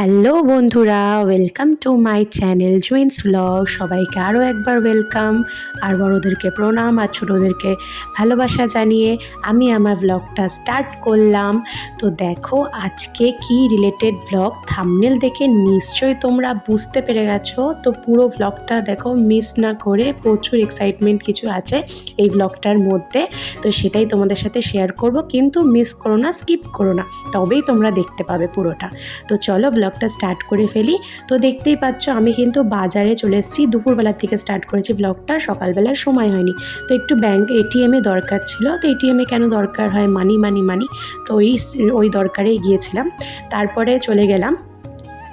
Hello বন্ধুরা welcome to my channel Juin's blog সবাইকে আরও একবার ওয়েলকাম আর বড়োদেরকে প্রণাম, আর ছোটোদেরকে ভালোবাসা জানিয়ে আমি আমার ব্লগটা স্টার্ট করলাম। তো দেখো আজকে কি রিলেটেড ব্লগ থামনেল দেখে নিশ্চয়ই তোমরা বুঝতে পেরে গেছো। তো পুরো ব্লগটা দেখো মিস না করে প্রচুর এক্সাইটমেন্ট কিছু আছে এই ব্লগটার মধ্যে। তো সেটাই তোমাদের সাথে শেয়ার করব, কিন্তু মিস করো না স্কিপ করো না, তবেই তোমরা দেখতে পাবে পুরোটা। তো চলো ব্লগটা স্টার্ট করে ফেলি। তো দেখতেই পাচ্ছ, আমি কিন্তু বাজারে চলে এসেছি। দুপুরবেলার থেকে স্টার্ট করেছি ব্লগটা সকালবেলার সময় হয়নি। তো একটু ব্যাংক এটিএমে দরকার ছিল। তো এটিএমে কেন দরকার হয়? মানি মানি মানি তো ওই ওই দরকারেই গিয়েছিলাম। তারপরে চলে গেলাম।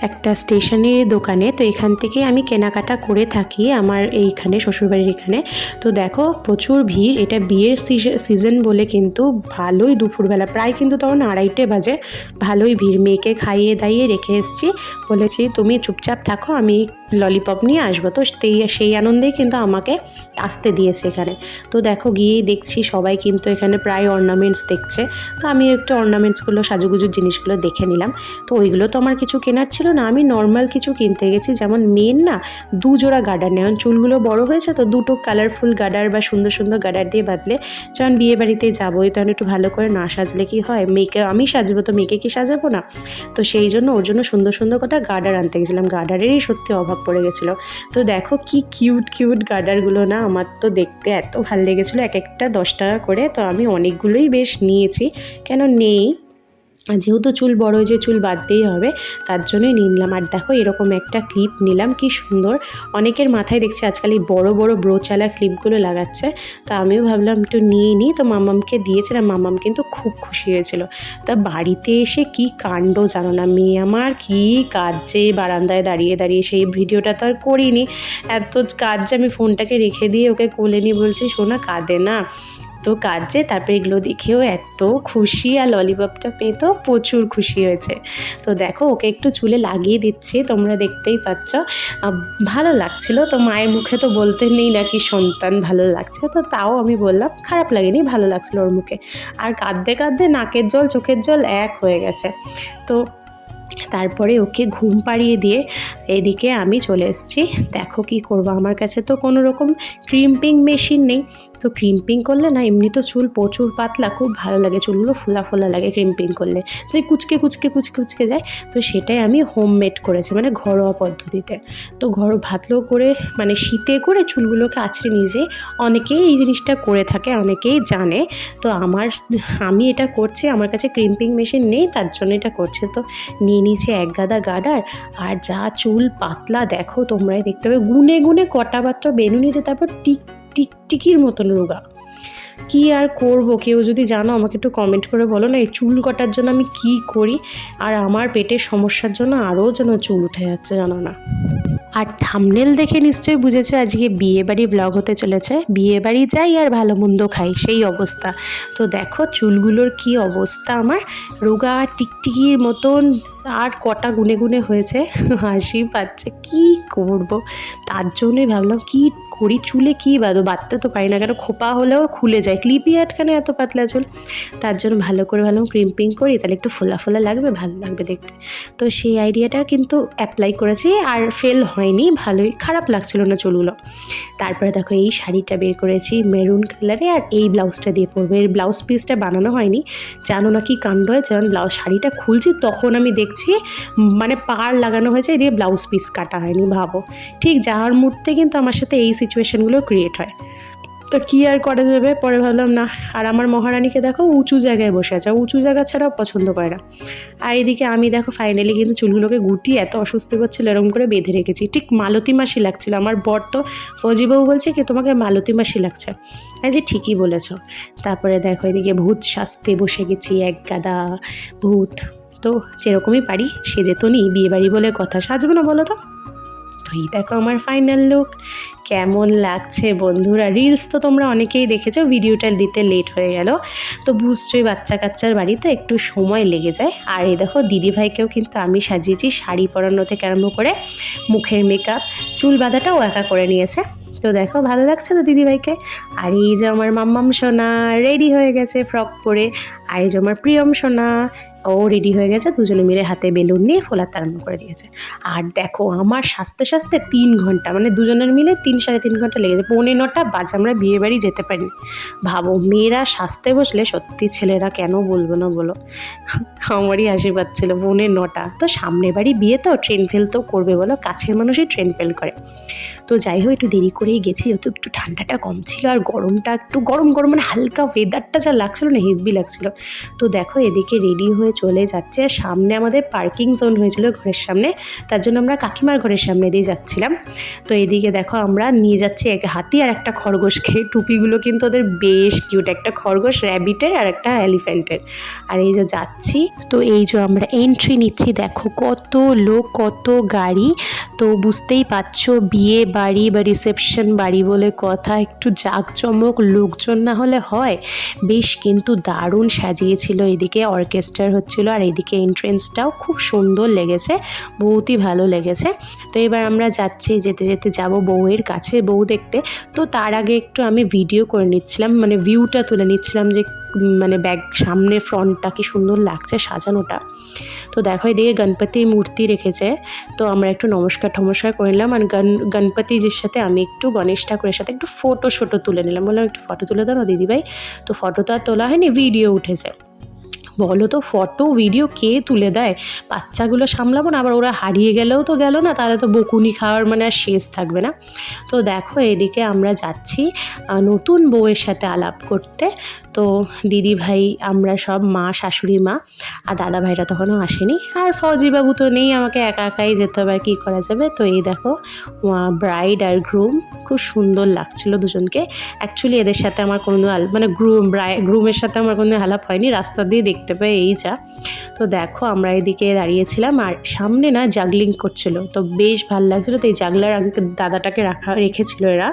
একটা স্টেশনারি দোকানে, তো এখান থেকে আমি কেনাকাটা করে থাকি আমার এইখানে, শ্বশুরবাড়ির এখানে। তো দেখো, প্রচুর ভিড়। এটা বিয়ের সিজন বলে কিন্তু ভালোই দুপুরবেলা। প্রায় কিন্তু তখন আড়াইটে বাজে। ভালোই ভিড়। মেয়েকে খাইয়ে দাইয়ে রেখে এসেছি। বলেছি, তুমি চুপচাপ থাকো, আমি ললিপপ নিয়ে আসব। তো সেই সেই আনন্দেই কিন্তু আমাকে আসতে দিয়েছে এখানে। তো দেখো গিয়েই দেখছি সবাই কিন্তু এখানে প্রায় অর্নামেন্টস দেখছে। তো আমি একটু অর্নামেন্টসগুলো সাজুগুজুর জিনিসগুলো দেখে নিলাম। তো ওইগুলো তো আমার কিছু কেনার ছিল না। আমি নর্মাল কিছু কিনতে গেছি। যেমন মেন না দু জোড়া গার্ডার নেওয়া চুলগুলো বড় হয়েছে তো দুটো কালারফুল গার্ডার বা সুন্দর সুন্দর গার্ডার দিয়ে বাঁধলে যখন বিয়ে বাড়িতে যাবোই, তখন একটু ভালো করে না সাজলে কি হয়? মেয়েকে, আমি সাজবো তো মেয়েকে কি সাজাবো না? তো সেই জন্য ওর জন্য সুন্দর সুন্দর কথা গার্ডার আনতে গেছিলাম। গার্ডারেরই সত্যি অভাব পড়ে গেছিল। তো দেখো কি কিউট কিউট গার্ডারগুলো না আমার তো দেখতে এত ভালো লেগেছিলো, এক একটা দশ টাকা করে। তো আমি অনেকগুলোই বেশ নিয়েছি। কেন নেই? যেহেতু চুল বড় হয়েছে, চুল বাঁধতেই হবে, তার জন্যই নিলাম। আর দেখো, এরকম একটা ক্লিপ নিলাম, কি সুন্দর। অনেকের মাথায় দেখছি আজকাল এই বড়ো বড়ো ব্রোচালা ক্লিপগুলো লাগাচ্ছে। তা আমিও ভাবলাম একটু নিয়ে নিই। তো মামামকে দিয়েছিলাম মামাম কিন্তু খুব খুশি হয়েছিল। তা বাড়িতে এসে কি কাণ্ড জানো না? মেয়ে আমার কি কাজে বারান্দায় দাঁড়িয়ে দাঁড়িয়ে। সেই ভিডিওটা তো আর করিনি। এত কাজ যে আমি ফোনটাকে রেখে দিয়ে ওকে কোলে নিয়ে বলছি, শোনা, কাঁদে না। কাজে তারপর এগুলো দেখেও এত খুশি আর ললিপপটা পেয়ে তো প্রচুর খুশি হয়েছে। তো দেখো, ওকে একটু চুলে লাগিয়ে দিচ্ছি, তোমরা দেখতেই পাচ্ছ। ভালো লাগছিল, তো মায়ের মুখে তো বলতে নেই নাকি সন্তান ভালো লাগছে, তো তাও আমি বললাম, খারাপ লাগেনি, ভালো লাগছিল ওর মুখে। আর কাঁদতে কাঁদতে নাকের জল, চোখের জল এক হয়ে গেছে। তো তারপরে ওকে ঘুম পাড়িয়ে দিয়ে এদিকে আমি চলে এসেছি। দেখো কি করব, আমার কাছে তো কোনো রকম ক্রিম্পিং মেশিন নেই। তো ক্রিম্পিং করলে না, এমনি তো চুল প্রচুর পাতলা, খুব ভালো লাগে চুলগুলো, ফোলা ফোলা লাগে ক্রিম্পিং করলে। যে কুচকে কুচকে কুচকে কুচকে যায়, তো সেটাই আমি হোম মেড করেছি মানে ঘরোয়া পদ্ধতিতে। তো ঘর ভাতলো করে মানে শীতে করে চুলগুলোকে আছড়ে নিজে, অনেকেই এই জিনিসটা করে থাকে, অনেকেই জানে। তো আমার, আমি এটা করছি, আমার কাছে ক্রিম্পিং মেশিন নেই, তার জন্য এটা করছে। তো নিয়ে নিয়েছি এক গাদা গাডার, আর যা চুল পাতলা, দেখো তোমরাই দেখতে পাবে। গুনে গুনে কটা মাত্র বেনু নিয়েছে তারপর টিক টিকটিকির মতন রোগা। কি আর করব? কেউ যদি জানো, আমাকে একটু কমেন্ট করে বলো না, এই চুল কাটার জন্য আমি কি করি? আর আমার পেটের সমস্যার জন্য আরও যেন চুল উঠে যাচ্ছে, জানো না। আর থামনেল দেখে নিশ্চয়ই বুঝেছ, আজকে বিয়ে বাড়ি ব্লগ হতে চলেছে। বিয়ে বাড়ি যাই আর ভালো মন্দ খাই, সেই অবস্থা। তো দেখো চুলগুলোর কি অবস্থা আমার। রোগা টিকটিকির মতন আর কটা গুনে গুনে হয়েছে, হাসি পাচ্ছে, কি করব? তার জন্যই ভাবলাম কি করি, চুলে কি বাঁধো বাঁধতে তো পারি না কেন? খোপা হলেও খুলে যায়। ক্লিপি আটখানে এত পাতলা চুল। তার জন্য ভালো করে ভাবলাম ক্রিম্পিং করি, তাহলে একটু ফোলা ফোলা লাগবে, ভালো লাগবে দেখতে। তো সেই আইডিয়াটা কিন্তু অ্যাপ্লাই করেছি আর ফেল হয়নি, ভালোই। খারাপ লাগছিল না চুলগুলো। তারপরে দেখো এই শাড়িটা বের করেছি মেরুন কালারে আর এই ব্লাউজটা দিয়ে পরবো। এর ব্লাউজ পিসটা বানানো হয়নি। জানো না কি কাণ্ড হয়? যখন ব্লাউজ শাড়িটা খুলছি তখন আমি দেখছি মানে পার লাগানো হয়েছে, এদিকে ব্লাউজ পিস কাটা হয়নি, ভাবো। ঠিক যাওয়ার মুহূর্তে কিন্তু আমার সাথে এই সিচুয়েশানগুলো ক্রিয়েট হয়। তো কী আর করা যাবে? পরে ভাবলাম, না, আর আমার মহারানীকে দেখো, উঁচু জায়গায় বসে আছে উঁচু জায়গা ছাড়াও পছন্দ করে না। আর এদিকে আমি দেখো ফাইনালি কিন্তু চুলগুলোকে গুটিয়ে এত অসুস্থ করছিল, এরকম করে বেঁধে রেখেছি। ঠিক মালতী মাসি লাগছিল, আমার বর তো ফৌজিবাবু বলছে কি, তোমাকে মালতী মাসি লাগছে। হ্যাঁ যে ঠিকই বলেছ। তারপরে দেখো, এদিকে ভূত শাস্তে বসে গেছি, এক গাদা ভূত। তো যেরকমই পারি, সে যেত নি বিয়েবাড়ি বলে কথা সাজবো না বলো তো? তো এই দেখো আমার ফাইনাল লুক কেমন লাগছে বন্ধুরা? রিলস তো তোমরা অনেকেই দেখেছ ভিডিওটা দিতে লেট হয়ে গেল। তো বুঝছোই বাচ্চা কাচ্চার বাড়িতে একটু সময় লেগে যায়। আর এই দেখো, দিদিভাইকেও কিন্তু আমি সাজিয়েছি শাড়ি পরানো থেকে আরম্ভ করে মুখের মেকআপ চুল বাঁধাটাও একা করে নিয়েছে। তো দেখো, ভালো লাগছে তো দিদিভাইকে? আর এই যে আমার মাম্মাম সোনা রেডি হয়ে গেছে ফ্রক পরে। আর আমার প্রিয়ম সোনা ও রেডি হয়ে গেছে, দুজনে মিলে হাতে বেলুন নিয়ে ফোলাতে আরম্ভ করে দিয়েছে। আর দেখো, আমার সাজতে সাজতে তিন ঘণ্টা মানে দুজনের মিলে তিন সাড়ে তিন ঘণ্টা লেগেছে। পৌনে নটা বাজে আমরা বিয়ে বাড়ি যেতে পারি ভাবো, মেয়েরা সাজতে বসলে সত্যি ছেলেরা কেন বলব না বলো? আমারই হাসি পাচ্ছিল পৌনে নটা। তো সামনে বাড়ি বিয়ে তো ট্রেন ফেল তো করবে বলো, কাছের মানুষই ট্রেন ফেল করে। তো যাই হোক, একটু দেরি করেই গেছি, যেহেতু একটু ঠান্ডাটা কম ছিল আর গরমটা একটু গরম গরম মানে হালকা ওয়েদারটা যা লাগছিল না হেভি লাগছিল। তো দেখো, এদিকে রেডি হয়ে চলে যাচ্ছে। আর সামনে আমাদের পার্কিং জোন হয়েছিল ঘরের সামনে। তার জন্য আমরা কাকিমার ঘরের সামনে দিয়ে যাচ্ছিলাম। তো এদিকে দেখো, আমরা নিয়ে যাচ্ছি এক হাতি আর একটা খরগোশকে। টুপিগুলো কিন্তু ওদের বেশ কিউট একটা খরগোশ র্যাবিটের আর একটা এলিফ্যান্টের আর এই যে যাচ্ছি, তো এই যে আমরা এন্ট্রি নিচ্ছি, দেখো কত লোক, কত গাড়ি। তো বুঝতেই পারছ, বিয়ে বাড়ি বা রিসেপশন বাড়ি বলে কথা, একটু জাঁকজমক লোকজন না হলে হয়। বেশ কিন্তু দারুণ সাজিয়েছিল, এদিকে অর্কেস্ট্রার হচ্ছিল আর এদিকে এন্ট্রেন্সটাও খুব সুন্দর লেগেছে, বহুতই ভালো লেগেছে। তো এবার আমরা যাচ্ছি, যেতে যেতে যাব বউয়ের কাছে, বউ দেখতে। তো তার আগে একটু আমি ভিডিও করে নিচ্ছিলাম মানে ভিউটা তুলে নিচ্ছিলাম যে মানে ব্যাগ সামনে ফ্রন্টটা কি সুন্দর লাগছে সাজানোটা। তো দেখো এদিকে গণপতি মূর্তি রেখেছে। তো আমরা একটু নমস্কার টমস্কার করে নিলাম আর গণ, গণপতিজির সাথে আমি একটু গণেশ ঠাকুরের সাথে একটু ফটো শটো তুলে নিলাম। বললাম, একটু ফটো তুলে দাও না, দিদিভাই। তো ফটো তো আর তোলা হয়নি ভিডিও উঠেছে। বলো তো ফটো ভিডিও কে তুলে দেয়? বাচ্চাগুলো সামলাবো না, আবার ওরা হারিয়ে গেলেও তো গেল না, তাহলে তো বকুনি খাওয়ার মানে আর শেষ থাকবে না। তো দেখো, এদিকে আমরা যাচ্ছি নতুন বউয়ের সাথে আলাপ করতে। তো দিদি ভাই আমরা সব মা, শাশুড়ি মা, আর দাদা ভাইরা তখনও আসেনি। আর ফৌজিবাবু তো নেই, আমাকে একা একাই যেতে হবে, আর কী করা যাবে? তো এই দেখো ব্রাইড আর গ্রুম খুব সুন্দর লাগছিল দুজনকে। অ্যাকচুয়ালি এদের সাথে আমার কোনো মানে গ্রুম ব্রাই গ্রুমের সাথে আমার কোনো আলাপ হয়নি, রাস্তা দিয়ে দেখতে পাই এই যা। তো দেখো আমরা এদিকে দাঁড়িয়েছিলাম আর সামনে না জাগলিং করছিল। তো বেশ ভালো লাগছিল। তো এই জাগলার দাদাটাকে রাখা, রেখেছিল এরা।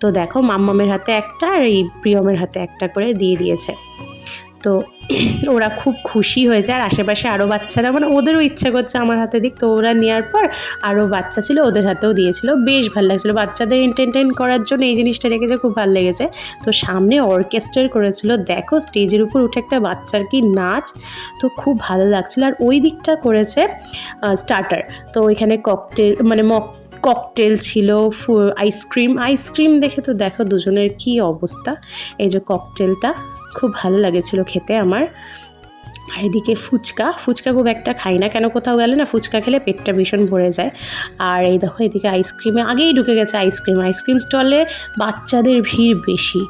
তো দেখো মাম্মামের হাতে একটা আর এই প্রিয়মের হাতে একটা করে দিয়ে দিয়েছে। তো ওরা খুব খুশি হয়েছে আর আশেপাশে আরও বাচ্চারা মানে ওদেরও ইচ্ছা করছে আমার হাতে দিক। তো ওরা নেওয়ার পর আরও বাচ্চা ছিল, ওদের হাতেও দিয়েছিল। বেশ ভালো লাগছিল। বাচ্চাদের এন্টারটেন করার জন্য এই জিনিসটা রেখেছে খুব ভালো লেগেছে। তো সামনে অর্কেস্ট্রার করেছিল। দেখো স্টেজের উপর উঠে একটা বাচ্চার কি নাচ। তো খুব ভালো লাগছিল। আর ওই দিকটা করেছে স্টার্টার তো ওইখানে ককটেল মানে মক ককটেল ছিল আইসক্রিম আইসক্রিম দেখে তো দেখো দুজনের কি অবস্থা। এই যে ককটেলটা, খুব ভালো লাগেছিল খেতে আমার। আর এদিকে ফুচকা ফুচকা খুব একটা খাই না। কেন কোথাও গেলে না ফুচকা খেলে পেটটা ভীষণ ভরে যায়। আর এই দেখো এদিকে আইসক্রিমে, আগেই ঢুকে গেছে আইসক্রিম। আইসক্রিম স্টলে বাচ্চাদের ভিড় বেশি।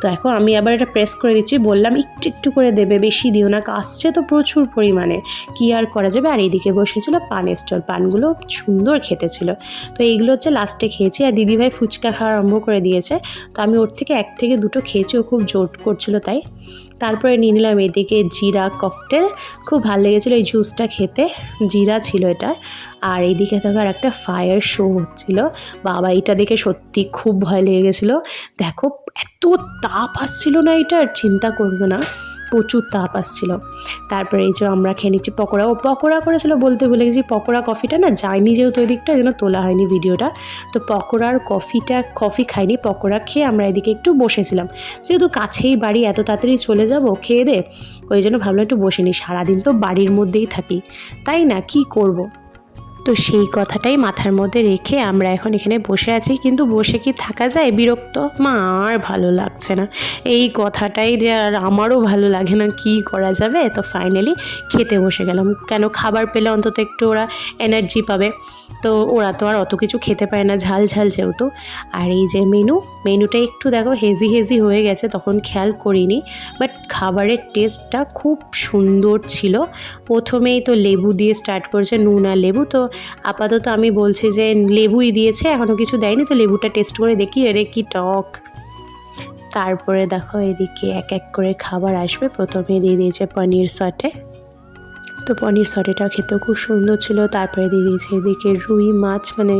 তো এখন আমি আবার এটা প্রেস করে দিচ্ছি। বললাম, একটু একটু করে দেবে, বেশি দিও না। আসছে তো প্রচুর পরিমাণে। কি আর করা যাবে? আর এইদিকে বসেছিল পানের স্টল। পানগুলো সুন্দর খেতে ছিল। তো এইগুলো হচ্ছে লাস্টে খেয়েছি। আর দিদিভাই ফুচকা খাওয়া আরম্ভ করে দিয়েছে। তো আমি ওর থেকে এক থেকে দুটো খেয়েছি। ও খুব জোট করছিল তাই। তারপরে নিয়ে নিলাম এদিকে জিরা ককটেল। খুব ভালো লেগেছিলো এই জুসটা খেতে। জিরা ছিল এটা আর এইদিকে থাকার একটা ফায়ার শো হচ্ছিল। বাবা, এটা দেখে সত্যি খুব ভয় লেগে গেছিল দেখো, এত তাপ আসছিল না এটা চিন্তা করবে না। প্রচুর তাপ আসছিল। তারপরে এই যে আমরা খেয়ে নিচ্ছি পকোড়া। ও পকোড়া করেছিল বলতে ভুলে গেছি, পকোড়া কফিটা না যায়নি যেহেতু ওই দিকটা জন্য তোলা হয়নি ভিডিওটা। তো পকোড়ার কফিটা, কফি খাইনি, পকোড়া খেয়ে আমরা এদিকে একটু বসেছিলাম। যেহেতু কাছেই বাড়ি, এত তাড়াতাড়ি চলে যাব, খেয়ে দে। ওই জন্য ভাবলাম একটু বসে নিই। সারাদিন তো বাড়ির মধ্যেই থাকি। তাই না? কি করব। তো সেই কথাটাই মাথার মধ্যে রেখে আমরা এখন এখানে বসে আছি। কিন্তু বসে কি থাকা যায়? বিরক্ত? মা, আর ভালো লাগছে না। এই কথাটাই যে আর আমারও ভালো লাগে না, কি করা যাবে? তো ফাইনালি খেতে বসে গেলাম। কেন খাবার পেলে অন্তত একটু ওরা এনার্জি পাবে। তো ওরা তো আর অত কিছু খেতে পারে না, ঝাল ঝাল যেহেতু। আর এই যে মেনু মেনুটা একটু দেখো হেজি হেজি হয়ে গেছে, তখন খেয়াল করিনি। বাট খাবারের টেস্টটা খুব সুন্দর ছিল। প্রথমেই তো লেবু দিয়ে স্টার্ট করেছে নুন আর লেবু। তো আপাতত আমি বলছি যে লেবুই দিয়েছে এখনও কিছু দেয়নি। তো লেবুটা টেস্ট করে দেখি, এর কি টক। তারপরে দেখো এদিকে এক এক করে খাবার আসবে। প্রথমে দিয়ে দিয়েছে পনির সটে তো পনির সটেটা খেতেও খুব সুন্দর ছিল। তারপরে দিয়ে দিয়েছে এদিকে রুই মাছ মানে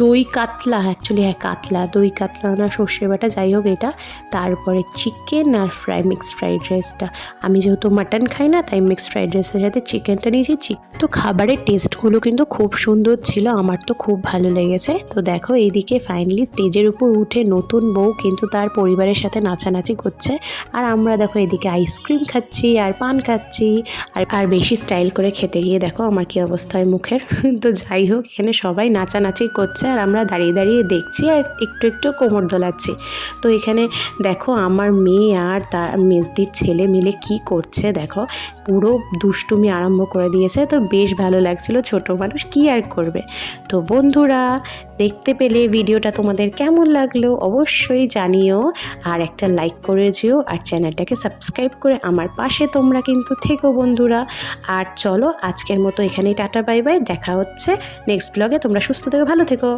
দই কাতলা অ্যাকচুয়ালি হ্যাঁ কাতলা, দই কাতলা না সর্ষে বাটা, যাই হোক এটা। তারপরে চিকেন আর ফ্রাই মিক্সড ফ্রাইড রাইসটা আমি যেহেতু মাটন খাই না, তাই মিক্সড ফ্রাইড রাইসের সাথে চিকেনটা নিয়েছি। তো খাবারের টেস্টগুলো কিন্তু খুব সুন্দর ছিল, আমার তো খুব ভালো লেগেছে। তো দেখো এইদিকে ফাইনালি স্টেজের উপর উঠে নতুন বউ কিন্তু তার পরিবারের সাথে নাচানাচি করছে। আর আমরা দেখো এদিকে আইসক্রিম খাচ্ছি, আর পান খাচ্ছি, আর আর বেশি স্টাইল করে খেতে গিয়ে দেখো আমার কি অবস্থা হয় মুখের। তো যাই হোক, এখানে সবাই নাচানাচি করছে আর আমরা দাঁড়িয়ে দাঁড়িয়ে দেখছি আর একটু একটু কোমর দোলাচ্ছি। তো এখানে দেখো আমার মেয়ে আর তার মেজদির ছেলে মিলে কি করছে দেখো। পুরো দুষ্টুমি আরম্ভ করে দিয়েছে। তো বেশ ভালো লাগছিল, ছোট মানুষ কি আর করবে। তো বন্ধুরা, দেখতে পেলে ভিডিওটা তোমাদের কেমন লাগল অবশ্যই জানিও। আর একটা লাইক করে যেও। আর চ্যানেলটাকে সাবস্ক্রাইব করে আমার পাশে তোমরা কিন্তু থেকো বন্ধুরা। আর চলো আজকের মতো এখানেই টাটা, বাই বাই। দেখা হচ্ছে নেক্সট ব্লগে তোমরা সুস্থ থেকো, ভালো থেকো।